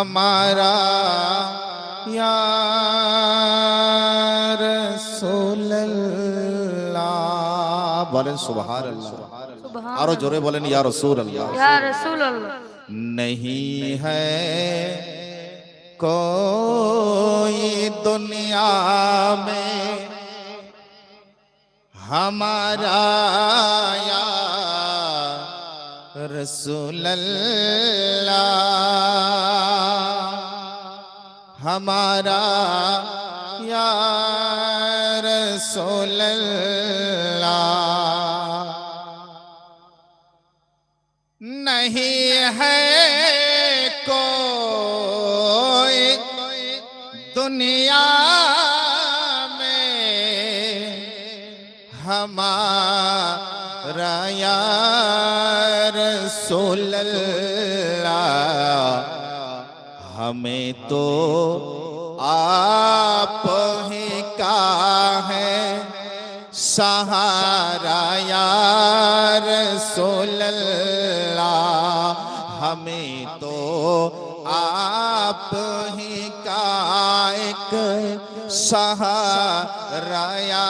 ہمارا یا رسول اللہ بولیں سبحان اللہ آرو جورے بولیں یا رسول اللہ۔ یا رسول اللہ۔ نہیں ہے کوئی دنیا میں ہمارا یا رسول اللہ۔ ہمارا یا رسول اللہ۔ نہیں ہے کوئی دنیا میں ہمارا یا رسول اللہ۔ ہمیں تو آپ ہی کا ہے۔ سہارا یا رسول اللہ ہمیں تو آپ ہی کا ایک سہارا یا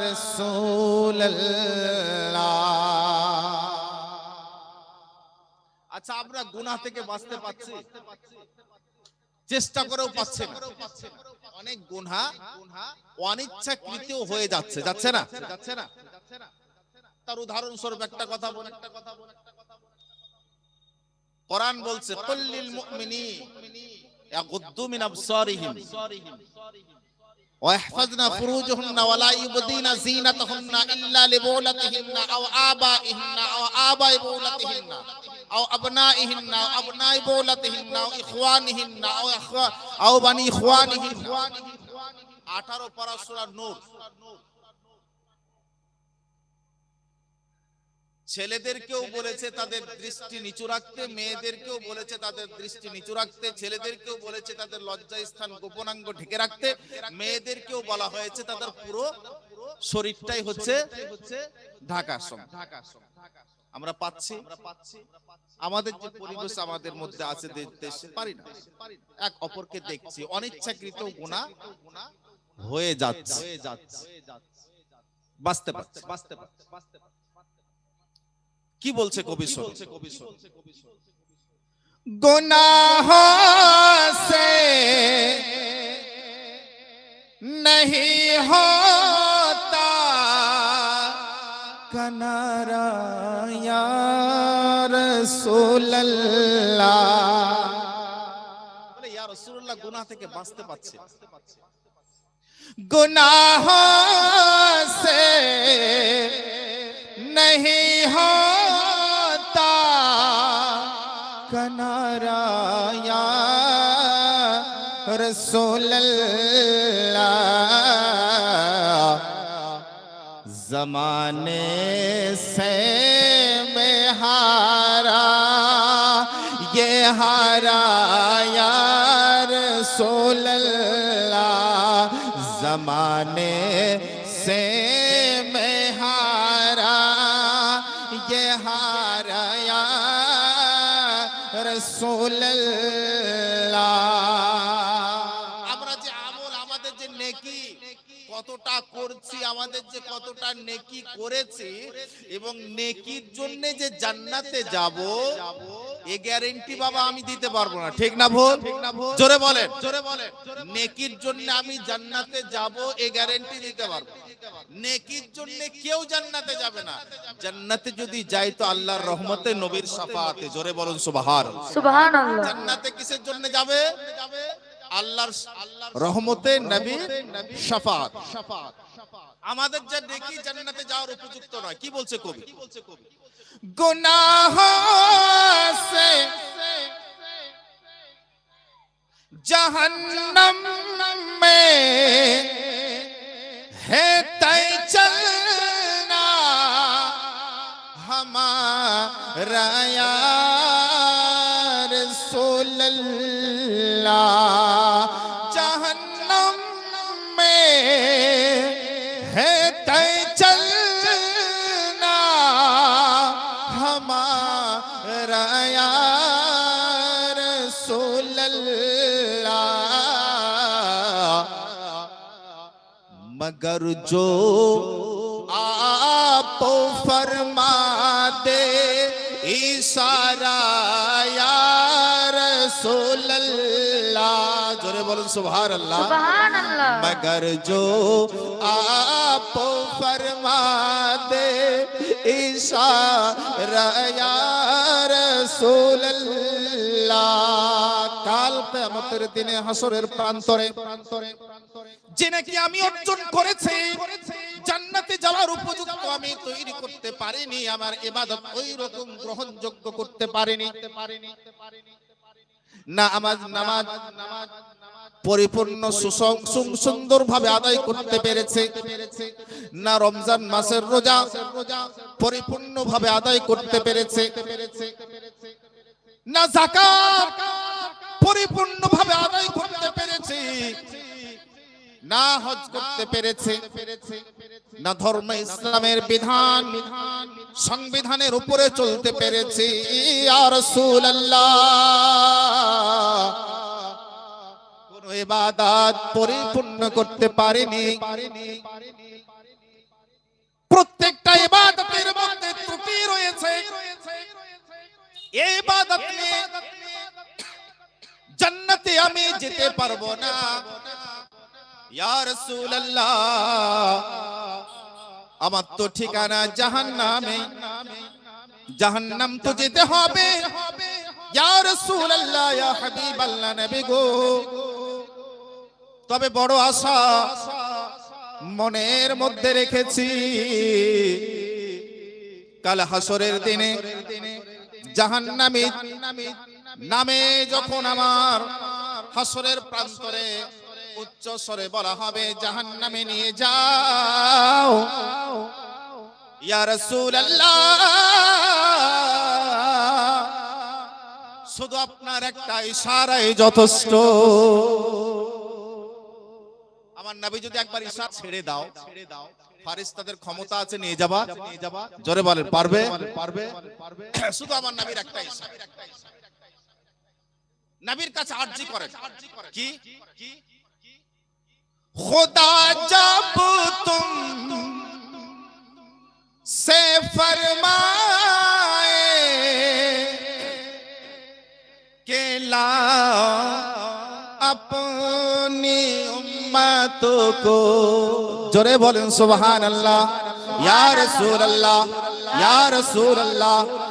رسول اللہ আচ্ছা আমরা গুনাহ থেকে বাঁচতে পারছি চেষ্টা করেও পাচ্ছে না অনেক গুনহা অনিচ্ছাকৃতও হয়ে যাচ্ছে যাচ্ছে না যাচ্ছে না তার উদাহরণস্বরূপ একটা কথা বলে একটা কথা বলে কোরআন বলছে কুল্লিল মুমিনিন ইয়াগুদ্দু মিন আবসারিহিম ويحفظن فروجهن ولا يبدين زينتهن إلا لبولتهن أو آبائهن أو آباء بولتهن أو أبنائهن أو أبناء بولتهن أو إخوانهن أو إخوان أو بني إخوانهن আঠারো পারা সূরা নূর ছেলেদেরকেও বলেছে তাদের দৃষ্টি নিচু রাখতে মেয়েদেরকেও বলেছে তাদের দৃষ্টি নিচু রাখতে ছেলেদেরকেও বলেছে তাদের লজ্জা স্থান গোপনাঙ্গ ঢেকে রাখতে মেয়েদেরকেও বলা হয়েছে তাদের পুরো শরীরটাই হচ্ছে ঢাকা ঢাকা আমরা পাচ্ছি আমাদের যে পরিবেশ আমাদের মধ্যে আছে দে- দেশে পারি না এক অপরকে দেখছি অনিচ্ছাকৃত গুণা হয়ে যাচ্ছে বাঁচতে পারছে বাঁচতে পারছে কি বলছে কবি শোনো गुनाह से नहीं होता کنارا یا رسول اللہ বলে ইয়া রাসূলুল্লাহ গুনাহ থেকে বাঁচতে পারছে গুনাহ سے نہیں ہوتا کنارا یا رسول اللہ زمانے سے میں ہارا یہ ہارا یا رسول اللہ زمانے سے میں ہارا یہ ہارا یا رسول اللہ কতটা করছি আমাদের যে কতটা নেকি করেছি এবং নেকির জন্য যে জান্নাতে যাব এ গ্যারেন্টি বাবা আমি দিতে পারব না। ঠিক না ভুল? জোরে বলেন। জোরে বলেন নেকির জন্য আমি জান্নাতে যাব এ গ্যারেন্টি দিতে পারব নেকির জন্য কেউ জান্নাতে যাবে না। জান্নাতে যদি যাই তো আল্লাহর রহমতে নবীর সাফাতে। জোরে বলুন সুবহান সুবহানাল্লাহ। জান্নাতে কিসের জন্য যাবে? আল্লাহর রহমতে নবী শাফাত আমাদের যে নেকি জান্নাতে যাওয়ার উপযুক্ত নয় কি বলছে কবি গুনাহ সে जहन्नम में है तय चलना हमारा रसूल जहन्नम में है तय चलना हमारा रसूल मगर जो رسول اللہ جورے بولن سبحان اللہ سبحان اللہ দে ঈশা آپ فرما دے اشارہ یا رسول اللہ কাল কেয়ামতের দিনে হাসরের প্রান্তরে যে আমি অর্জন করেছি জান্নাতে যাওয়ার উপযুক্ত আমি তৈরি করতে পারিনি আমার ইবাদত ওই গ্রহণযোগ্য করতে পারিনি। না আমার নামাজ, পরিপূর্ণ সুন্দর ভাবে আদায় করতে পেরেছে। না রমজান মাসের রোজা পরিপূর্ণ ভাবে আদায় করতে পেরেছে। না জাকাত পরিপূর্ণ ভাবে আদায় করতে পেরেছে। না হজ করতে পেরেছে। না ধর্ম ইসলামের বিধান। সংবিধানের উপরে চলতে পেরেছে। ইবাদত পরিপূর্ণ করতে পারেনি। প্রত্যেকটা মধ্যে ত্রুটি রয়েছে। ইবাদত আমি যেতে পারব না। ইয়া রাসূলুল্লাহ। আমার তো ঠিকানা জাহান্নামে। জাহান্নাম। তো যেতে হবে। তবে বড় আশা মনের মধ্যে রেখেছি। কাল হাসরের দিনে জাহান্নামী নামে যখন আমার হাসরের প্রান্তরে উচ্চ স্বরে বলা হবে, জাহান্নামে নিয়ে যাও। শুধু আপনার একটা ইশারাই যথেষ্ট। আমার নবী যদি একবার ইশারা ছেড়ে দাও ছেড়ে দাও ফারিস্তাদের ক্ষমতা আছে, নিয়ে যাবা। নিয়ে যাবা জোরে বলেন পারবে পারবে? শুধু আমার নবীর একটা ইশারা। নবীর কাছে আরজি করেন। কি? خدا جب تم سے فرمائے کہ لا اپنی امت کو جورے بولیں سبحان اللہ، یا رسول اللہ، یا رسول اللہ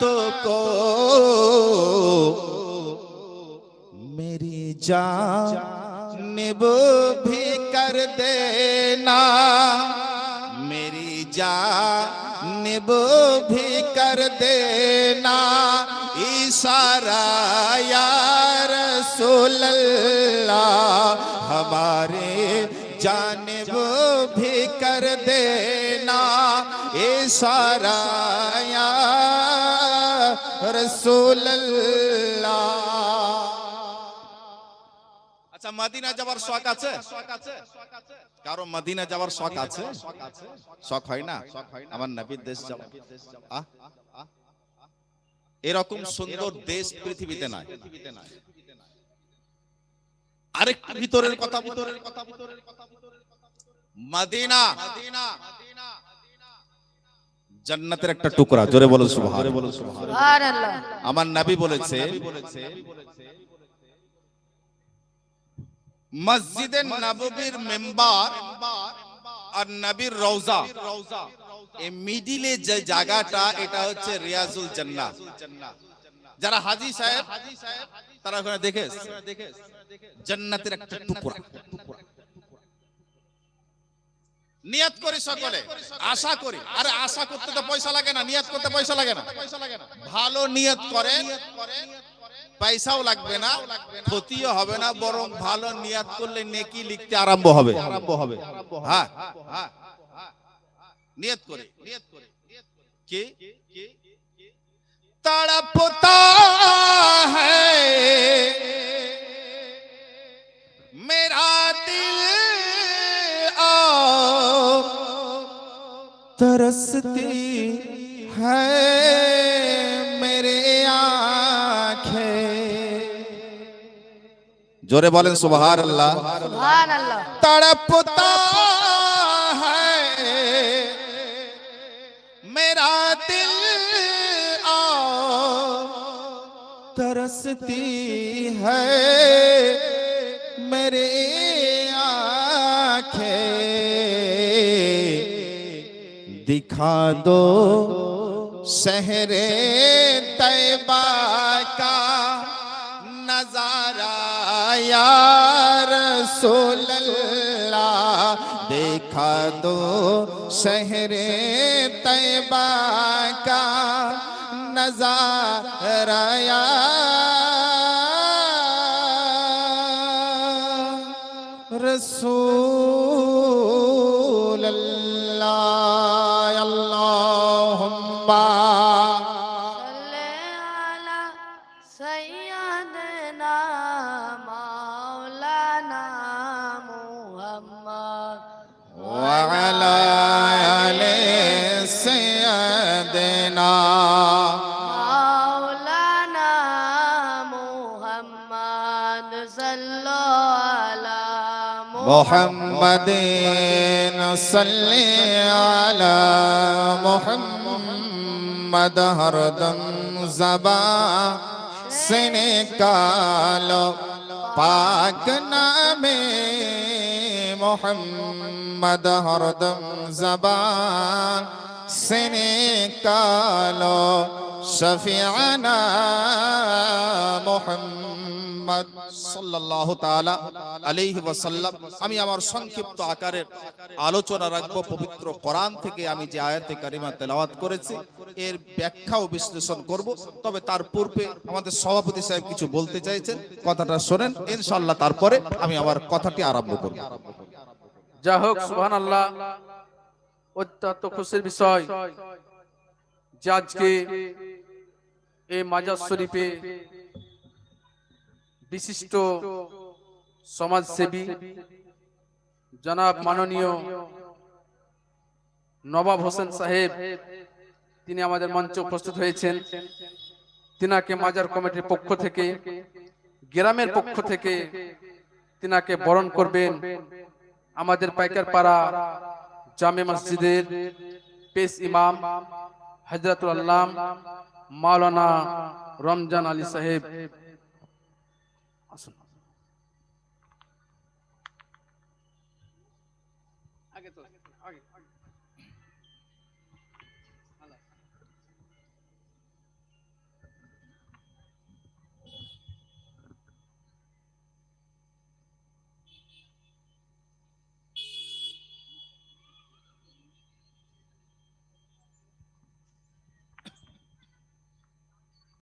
رات کو میری جانب نب بھی کر دینا، میری جانب نب بھی کر دینا۔ اشارہ یا رسول اللہ ہمارے جانب بھی کر دینا۔ اشارہ یا রসুল আচ্ছা মদিনা যাওয়ার শখ আছে? কারও মদিনা যাওয়ার শখ আছে? শখ হয় না? আমার নবীর দেশ এরকম সুন্দর দেশ পৃথিবীতে নাই। আরেক ভিতরের কথা ভিতরের কথা ভিতরের কথা মদিনা। জান্নাতের একটা টুকরা জোরে বলো আমার নাবি বলেছে মসজিদে মেম্বার আর নবীর রওজা। এই মিডিলে যে জায়গাটা এটা হচ্ছে রিয়াজুল জান্না যারা হাজি সাহেব তারা ওখানে দেখে জান্নাতের একটা টুকরা। নিয়াত করি সকলে। আশা করি। আরে আশা করতে তো পয়সা লাগে না, নিয়াত করতে পয়সা লাগে না। ভালো নিয়াত করে, পয়সাও লাগবে না, ক্ষতিও হবে না, বরং ভালো নিয়াত করলে নেকি লিখতে আরম্ভ হবে। আরম্ভ হবে হ্যাঁ। নিয়াত করে। নিয়াত করে কে? তাড়াপতা হ্যায় ہستی ہے میرے آنکھیں۔ جورے بولیں سبحان اللہ۔ تڑپتا ہے۔ میرا دل آ ترستی ہے۔ میرے آنکھیں دکھا دو سہرِ طیبہ کا نظارہ، یا رسول اللہ۔ دیکھا دو سہرِ طیبہ کا نظارہ، یا رسول محمد صل على محمد هردم زبا زباں پاک نام محمد هردم زبا زباں شفعنا محمد মোহাম্মদ সাল্লাল্লাহু তাআলা আলাইহি ওয়াসাল্লাম, আমি আমার সংক্ষিপ্ত আকারের আলোচনা রাখব পবিত্র কোরআন থেকে। আমি যে আয়াতে কারিমা তেলাওয়াত করেছি, এর ব্যাখ্যা ও বিশ্লেষণ করব। তবে তার পূর্বে আমাদের সভাপতি সাহেব কিছু বলতে চাইছেন, কথাটা শোনেন, ইনশাআল্লাহ তারপরে আমি আমার কথাটি আরম্ভ করব। যা হোক সুবহান আল্লাহ অত্যন্ত খুশির বিষয় যে আজকে এই মাজার শরীফে বিশিষ্ট সমাজসেবী জনাব মাননীয় নবাব হোসেন সাহেব, তিনি আমাদের মঞ্চে উপস্থিত হয়েছেন। তিনাকে মাজার কমিটির পক্ষ থেকে, গ্রামের পক্ষ থেকে তিনাকে বরণ করবেন আমাদের পাইকার পাড়া জামে মসজিদের পেশ ইমাম হজরতুল আল্লাম মাওলানা রমজান আলী সাহেব। 这个字，二零二零。